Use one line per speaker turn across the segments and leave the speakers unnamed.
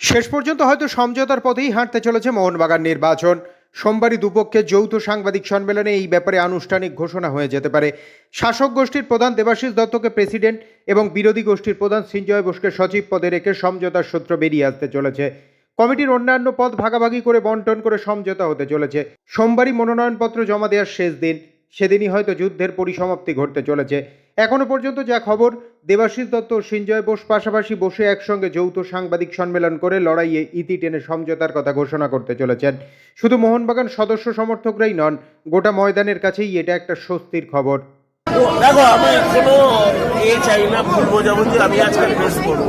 শেষ পর্যন্ত হয়তো সমঝোতার পথেই হাঁটতে চলেছে মোহনবাগান নির্বাচন। সোমবারই দুপক্ষের যৌথ সাংবাদিক সম্মেলনে এই ব্যাপারে আনুষ্ঠানিক ঘোষণা হয়ে যেতে পারে। শাসক গোষ্ঠীর প্রধান দেবাশিস দত্তকে প্রেসিডেন্ট এবং বিরোধী গোষ্ঠীর প্রধান সঞ্জয় বোসকে সচিব পদে রেখে সমঝোতার সূত্র বেরিয়ে আসতে চলেছে। কমিটির অন্যান্য পদ ভাগাভাগি করে বন্টন করে সমঝোতা হতে চলেছে। সোমবারই মনোনয়নপত্র জমা দেওয়ার শেষ দিন। সেদিনই হয়তো যুদ্ধের পরিসমাপ্তি ঘটতে চলেছে। এখনও পর্যন্ত যা খবর, দেবাশিস দত্ত সঞ্জয় বোস পাশাপাশি বসে একসঙ্গে যৌথ সাংবাদিক সম্মেলন করে লড়াইয়ে ইতি টেনে সমঝোতার কথা ঘোষণা করতে চলেছেন। শুধু মোহনবাগান সদস্য সমর্থকরাই নন, গোটা ময়দানের কাছেই এটা একটা স্বস্তির খবর।
দেখো আমি কোনো এ চাই না ভুল বোঝাবুঝি আমি আজকে প্রেস করব।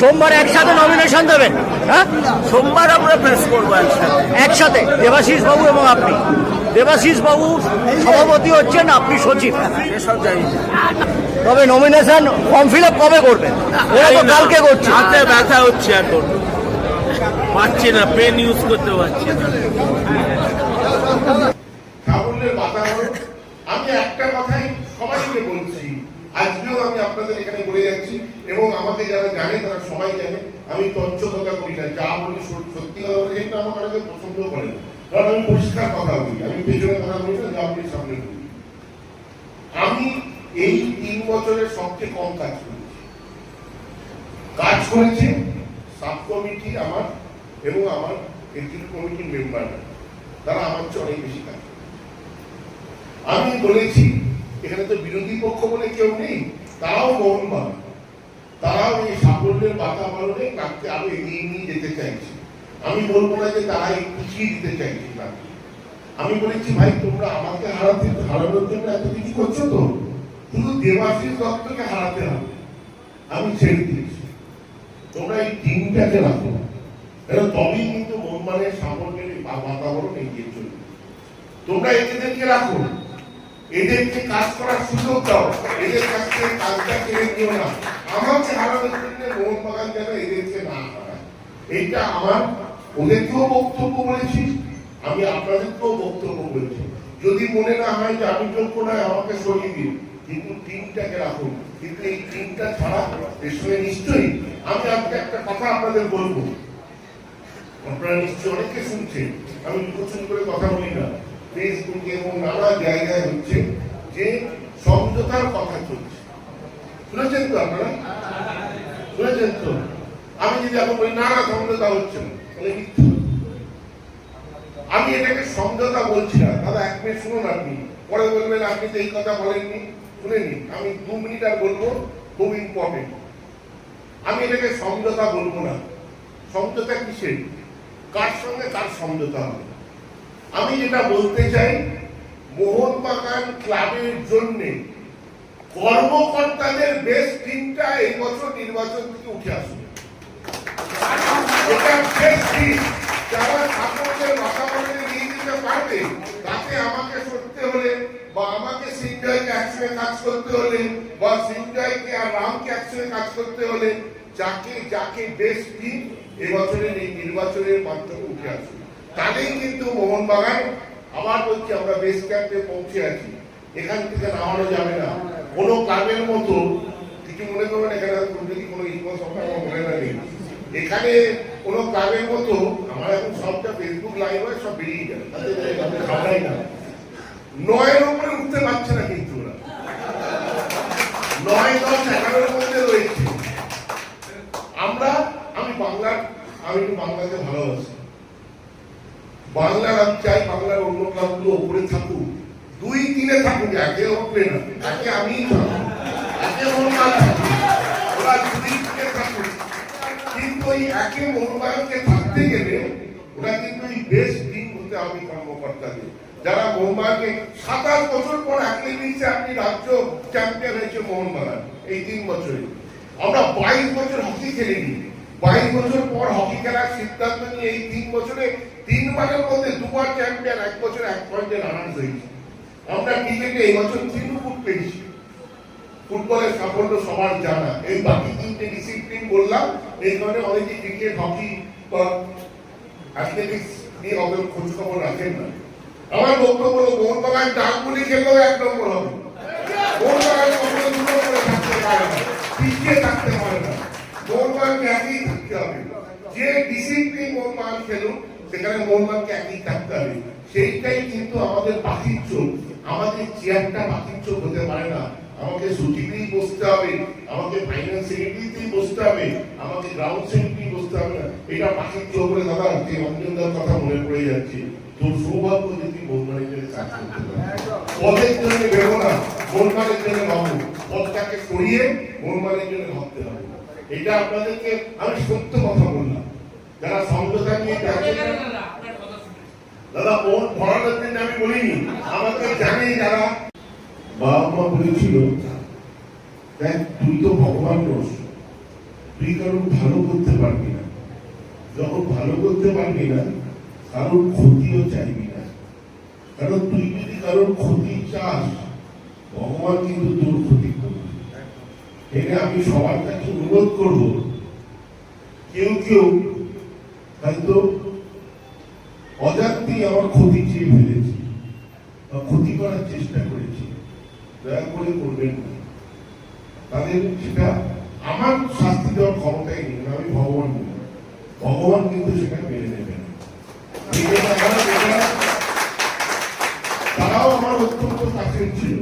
সোমবার একসাথে নমিনেশন দেবেন হ্যাঁ?
সোমবার আমরা প্রেস করব একসাথে।
একসাথে দেবাশিস বাবু এবং আপনি। দেবাশিস বাবু সভাপতি হচ্ছেন আপনি সচিব।
এসব জানি
তবে নমিনেশন ফর্ম ফিল আপ কবে করবেন ওরা তো কালকে করছে।
হাতে ব্যথা হচ্ছে এখন। পাচ্ছি না পেন ইউজ করতে পারছি না
সাফল্যের বাতাবরণ আমি একটা কথাই সবাইকে বলছি। আজকেও আমি আপনাদের এখানে বলে যাচ্ছি এবং আমাকে যারা জানে তারা সবাই জানে। আমি তথ্যতা করি না, যা বলি সত্যি কথা আমার অনেকে পছন্দ করে কারণ আমি পরিষ্কার কথা বলি, আমি পেছনে কথা বলি না, যা বলি সামনে বলি। আমি এই তিন সবচেয়ে কম কাজ করেছি। কাজ করেছে সাব কমিটি আমার এবং আমার এক্সিকিউটিভ কমিটির মেম্বাররা তারা আমার চেয়ে অনেক বেশি কাজ আমি বলেছি এখানে তো বিরোধী পক্ষ বলে কেউ নেই, তারাও মোহনবান তারাও এই সাফল্যের বাতাবরণে কাজকে আরও এগিয়ে নিয়ে যেতে চাইছে। আমি বলব না যে তারা পিছিয়ে দিতে চাইছে না। আমি বলেছি, ভাই, তোমরা আমাকে হারাতে, হারানোর জন্য এত কিছু করছ তো? শুধু দেবাশিস দত্তকে হারাতে হবে। আমি ছেড়ে দিয়েছি। তোমরা এই টিমটাকে রাখো। এটা তবেই কিন্তু মোহনবানের সাফল্যের এই বা- বাতাবরণ এগিয়ে চলবে। তোমরা এদেরকে রাখো। এদেরকে কাজ করার সুযোগ দাও। এদের কাছ থেকে কাজটা কেড়ে নিও না। আমাকে হারানোর জন্য মোহনবাগান যেন এদেরকে না এইটা আমার ওদেরকেও বক্তব্য বলেছি। আমি আপনাদেরকেও বক্তব্য বলেছি। যদি মনে না হয় যে আমি যোগ্য নয়, আমাকে সরিয়ে দিন। কিন্তু টিমটাকে রাখুন। কিন্তু এই টিমটা ছাড়া সঙ্গে নিশ্চয়ই আমি আজকে একটা কথা আপনাদের বলব। আপনারা নিশ্চয়ই অনেকে শুনছেন। আমি লুকোচুরি করে কথা বলি না। ফেসবুকে এবং নানা জায়গায় হচ্ছে যে সমঝোতার কথা চলছে। শুনেছেন তো আপনারা? শুনেছেন তো? আমি যদি এখন বলি, না না, সমঝোতা হচ্ছে না আমি এটাকে সমঝোতা বলছি না। দাদা, এক মিনিট শুনুন আপনি। পরে বলবেন, আপনি তো এই কথা বলেননি। শুনে নিন আমি দু মিনিট আর বলব, খুব ইম্পর্টেন্ট আমি এটাকে সমঝোতা বলব না। সমঝোতা কিসের? কার সঙ্গে কার সমঝোতা হবে? আমি যেটা বলতে চাই মোহনবাগান ক্লাবের জন্য কর্মকর্তাদের বেশ টিমটা এই বছর নির্বাচন থেকে উঠে আসবে। নিয়ে পারবে আমাকে বা আমাকে করতে বা আর রামকে করতে যাকে যাকে বেশ এই নির্বাচনের মাধ্যমে উঠে আসবে। তাদের কিন্তু মোহনবাগান, আবার বলছি আমরা বেস ক্যাম্পে পৌঁছে আছি। এখান থেকে নামানো যাবে না। কোনো ক্লাবের মতো, কিছু মনে করবেন, এখানে যদি কোনো সংখ্যা আমার মনে না নেই। এখানে কোনো ক্লাবের মতো, আমার এখন সবটা ফেসবুক লাইভ হয়, সব বেরিয়ে যাবে। তাতে না। নয়ের উপরে উঠতে পারছে না কিন্তু ওরা। নয়, দশ, এগারোর মধ্যে রয়েছে। আমরা, আমি বাংলার, আমি একটু বাংলাকে ভালোবাসি। বাংলার আমি চাই বাংলার অন্য ক্লাবগুলো উপরে থাকুক। দুই তিনে থাকুক, একে উঠবে না, একে আমি থাকুক। একে থাকুক, ওরা দুই থাকুক। কিন্তু ওই একে মোহনবাগানকে থাকতে গেলে ওরা কিন্তু এই বেস্ট টিম হতে হবে কর্মকর্তাদের। যারা মোহনবাগানকে সাতাশ বছর পর নিচে আপনি রাজ্য চ্যাম্পিয়ন হয়েছে মোহনবাগান এই তিন বছরে। আমরা বাইশ বছর হকি খেলিনি। বাইশ বছর পর হকি খেলার সিদ্ধান্ত নিয়ে এই তিন বছরে তিনবারের মধ্যে দুবার চ্যাম্পিয়ন এক বছর এক পয়েন্টে রানার্স হয়েছি। আমরা ক্রিকেটে এই বছর ফুট পেয়েছি। ফুটবলের সাফল্য সবার জানা। এই বাকি তিনটে ডিসিপ্লিন বললাম, এই কারণে অনেকে ক্রিকেট হকি বা অ্যাথলেটিক্স নিয়ে অত খোঁজ খবর রাখেন না। আমার বক্তব্য হলো, মোহনবাগান ডাকগুলি খেললেও এক নম্বর হবে। মোহনবাগান কখনো থাকতে পারে না। পিছিয়ে থাকতে পারে না একই থাকতে হবে। যে ডিসিপ্লিন মোহনবাগান খেলুন সেখানে মোহনবাগানকে একই থাকতে হবে। সেইটাই কিন্তু আমাদের পাখির চোখ। আমাদের চেয়ারটা পাখির চোখ হতে পারে না। আমাকে সচিবেই বসতে হবে। আমাকে ফাইন্যান্স সেক্রেটারিতেই বসতে হবে। আমাকে গ্রাউন্ড সেক্রেটারি বসতে হবে না। এটা পাখির চোখ করে দাদা, যে অঞ্জনদার কথা মনে পড়ে যাচ্ছে। তোর সৌভাগ্য যে তুই মোহনবাগানের জন্য কাজ করতে পারিস পদের জন্য ভেবো না মোহনবাগানের জন্য ভাবো। পদটাকে সরিয়ে মোহনবাগানের জন্য ভাবতে হবে। এটা আপনাদেরকে আমি সত্য কথা বললাম। যারা সমঝোতা নিয়ে দাদা ওর ভরানোর জন্য আমি বলিনি। আমাকে জানে যারা বাবা মা বলেছিল দেখ তুই তো ভগবান রস তুই কারণ ভালো করতে পারবি না। যখন ভালো করতে পারবি না কারোর ক্ষতিও চাইবি না। কারণ তুই যদি কারোর ক্ষতি চাস ভগবান কিন্তু তোর ক্ষতি এটা আমি সবার কাছে অনুরোধ করব। কেউ কেউ হয়তো অজান্তেই আমার ক্ষতি চেয়ে ফেলেছি বা ক্ষতি করার চেষ্টা করেছি। দয়া করে করবেন না। তাদের সেটা আমার শাস্তি দেওয়ার ক্ষমতাই নেই আমি ভগবান নই। ভগবান কিন্তু সেটা মেনে নেবেন না। যেটা তারাও আমার অত্যন্ত কাছের ছিল।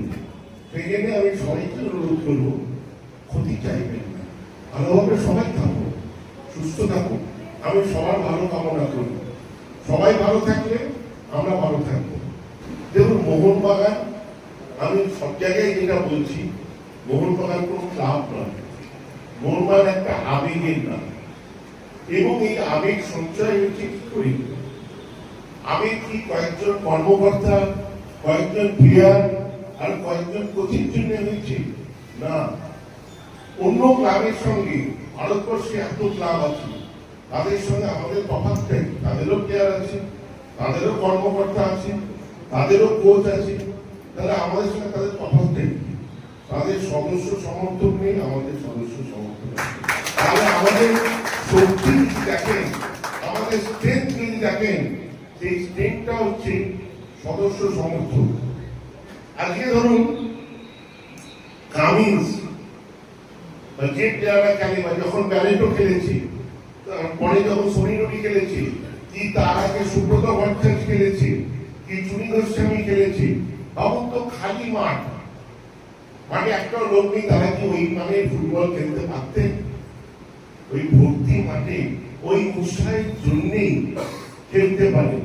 জন্য আমি সবাইকে অনুরোধ করব ক্ষতি চাইবেন না। ভালোভাবে সবাই থাকো সুস্থ থাকো আমি সবার ভালো কামনা করি। সবাই ভালো থাকলে আমরা ভালো থাকব। দেখুন, মোহনবাগান, আমি সব জায়গায় যেটা বলছি, মোহনবাগান কোনো ক্লাব নয়। মোহনবাগান একটা আবেগের নাম। এবং এই আবেগ সঞ্চয় হচ্ছে কি করি? আবেগ কি কয়েকজন কর্মকর্তা, কয়েকজন প্লেয়ার আর কয়েকজন কোচের জন্য হয়েছে? না। অন্য ক্লাবের সঙ্গে ভারতবর্ষে এত ক্লাব আছে, তাদের সঙ্গে আমাদের তফাৎটাই তাদেরও প্লেয়ার আছে, তাদেরও কর্মকর্তা আছে, তাদেরও কোচ আছে, তাহলে আমাদের সঙ্গে তাদের তফাৎটাই? তাদের সদস্য সমর্থক নেই, আমাদের সদস্য সমর্থক তাহলে আমাদের শক্তি দেখেন, আমাদের স্ট্রেংথ যদি দেখেন, সেই স্ট্রেংথটা হচ্ছে সদস্য সমর্থক। আজকে ধরুন, কামিন্স যে প্লেয়াররা বা যখন ব্যালেটও খেলেছে পরে যখন সনিরবি খেলেছে, কি তার আগে সুব্রত ভট্টাচার্য খেলেছে, কি চুনি গোস্বামী খেলেছে ভাবুন তো খালি মাঠ। মাঠে একটাও লোক নেই, তারা কি ওই মানে ফুটবল খেলতে পারতেন ওই ভর্তি মাঠে, ওই উৎসাহের জন্যেই খেলতে পারে।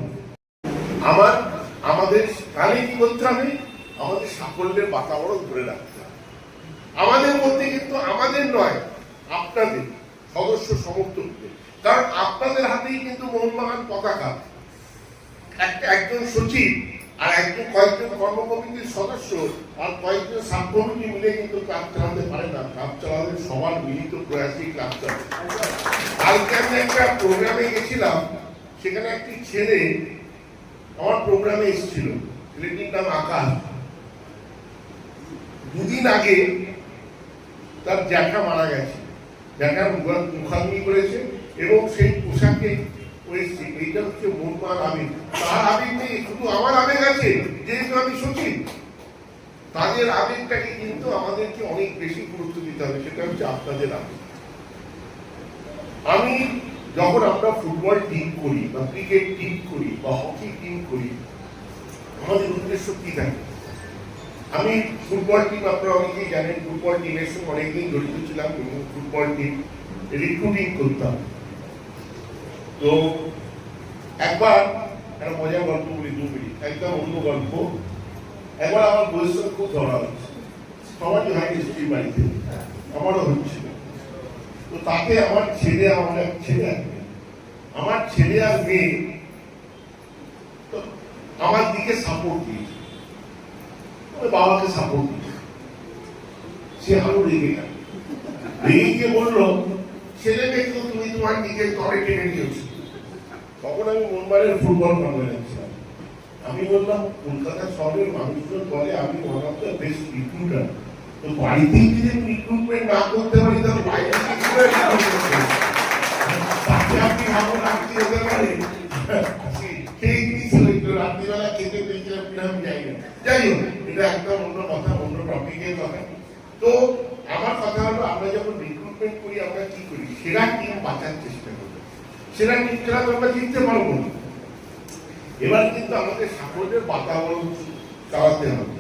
আমার আমাদের তাহলে কি করতে হবে? আমাদের সাফল্যের বাতাবরণ ধরে রাখতে হবে আমাদের মধ্যে কিন্তু আমাদের নয়, আপনাদের, সদস্য সমর্থকদের। কারণ আপনাদের হাতেই কিন্তু মোহনবাগান পতাকা। একজন সচিব আর একজন কয়েকজন কর্মকমিটির সদস্য আর কয়েকজন সাব মিলে কিন্তু ক্লাব চালাতে পারে না। ক্লাব চালাতে সবার মিলিত প্রয়াসই ক্লাব চালাতে কালকে আমি একটা প্রোগ্রামে গেছিলাম, সেখানে একটি ছেলে আমার প্রোগ্রামে এসেছিল। ছেলেটির নাম আকাশ। দুদিন আগে তার জ্যাঠা মারা গেছে। জ্যাঠা মুখাগ্নি করেছে এবং সেই পোশাকে ওই এইটা হচ্ছে মনমার আবেগ তার আবেগ নেই, শুধু আমার আবেগ আছে, যেহেতু আমি সচিব তাদের আবেগটাকে কিন্তু আমাদেরকে অনেক বেশি গুরুত্ব দিতে হবে, সেটা হচ্ছে আপনাদের আবেগ আমি যখন আমরা ফুটবল টিম করি বা ক্রিকেট টিম করি বা হকি টিম করি, আমাদের উদ্দেশ্য কি থাকে? আমি ফুটবল টিম আপনারা অনেকেই জানেন, ফুটবল টিমের সঙ্গে অনেকদিন জড়িত ছিলাম এবং ফুটবল টিম রিক্রুটিং করতাম। তো একবার একটা মজার গল্প বলি, দু মিনিট। একদম অন্য গল্প। একবার আমার বয়স খুব ধরা হচ্ছে সবারই হয় স্ত্রীর বাড়িতে। আমারও হচ্ছিল তো তাতে আমার ছেলে আমার এক ছেলে আমার ছেলে আর মেয়ে আমার দিকে সাপোর্ট দিয়েছে। বাবাকে সাপোর্ট দিয়েছে সে আরও রেগে গেল। রেগে গিয়ে বলল ছেলে মেয়েকে তুমি তোমার নিজের তরে টেনে নিয়েছো। তখন আমি মুম্বাইয়ের ফুটবল বাংলা যাচ্ছিলাম। আমি বললাম কলকাতা শহরের মানুষজন বলে আমি one of the best recruiter তো বাড়িতেই যদি রিক্রুটমেন্ট না করতে পারি, তাহলে বাইরে কি করে recruit করতে আপনি ভাবুন রাত্রি হতে পারে সেই রাত্রিবেলা খেতে পেয়েছিলাম আমি না। যাই হোক, এটা একদম অন্য কথা, অন্য টপিকের কথা। তো আমার কথা হলো, আমরা যখন রিক্রুটমেন্ট করি, আমরা কি করি? সেরা টিম বাঁচার চেষ্টা করি। সেটা টিম ছাড়া তো আমরা জিততে পারব না। এবার কিন্তু আমাদের সাফল্যের বাতাবরণ চালাতে হবে।